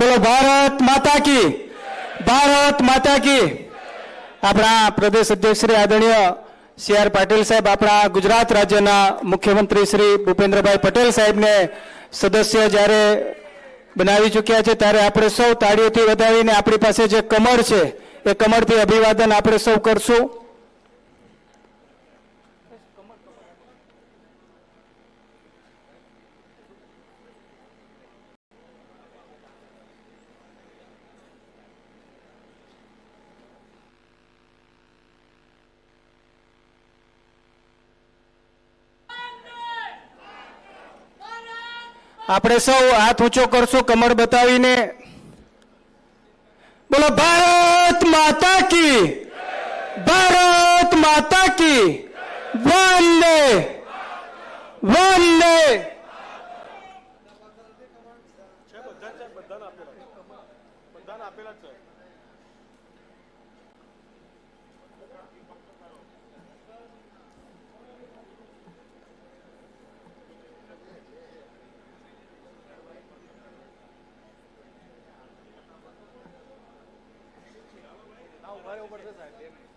ભારત માતા કી ભારત માતા કી આપણા પ્રદેશ અધ્યક્ષ શ્રી આદરણીય સી આર પાટીલ સાહેબ, આપણા ગુજરાત રાજ્યના મુખ્યમંત્રી શ્રી ભૂપેન્દ્રભાઈ પટેલ સાહેબને સદસ્ય જ્યારે બનાવી ચૂક્યા છે, ત્યારે આપણે સૌ તાળીઓથી વધાવીને આપણી પાસે જે કમળ છે, એ કમળથી અભિવાદન આપણે સૌ કરશું. આપણે સૌ હાથ ઊંચો કરશો, કમર બતાવીને. બોલો, ભારત માતા કી, ભારત માતા કી, વંદે વંદે. બધાને આપેલા છે. પડશે સાહેબ.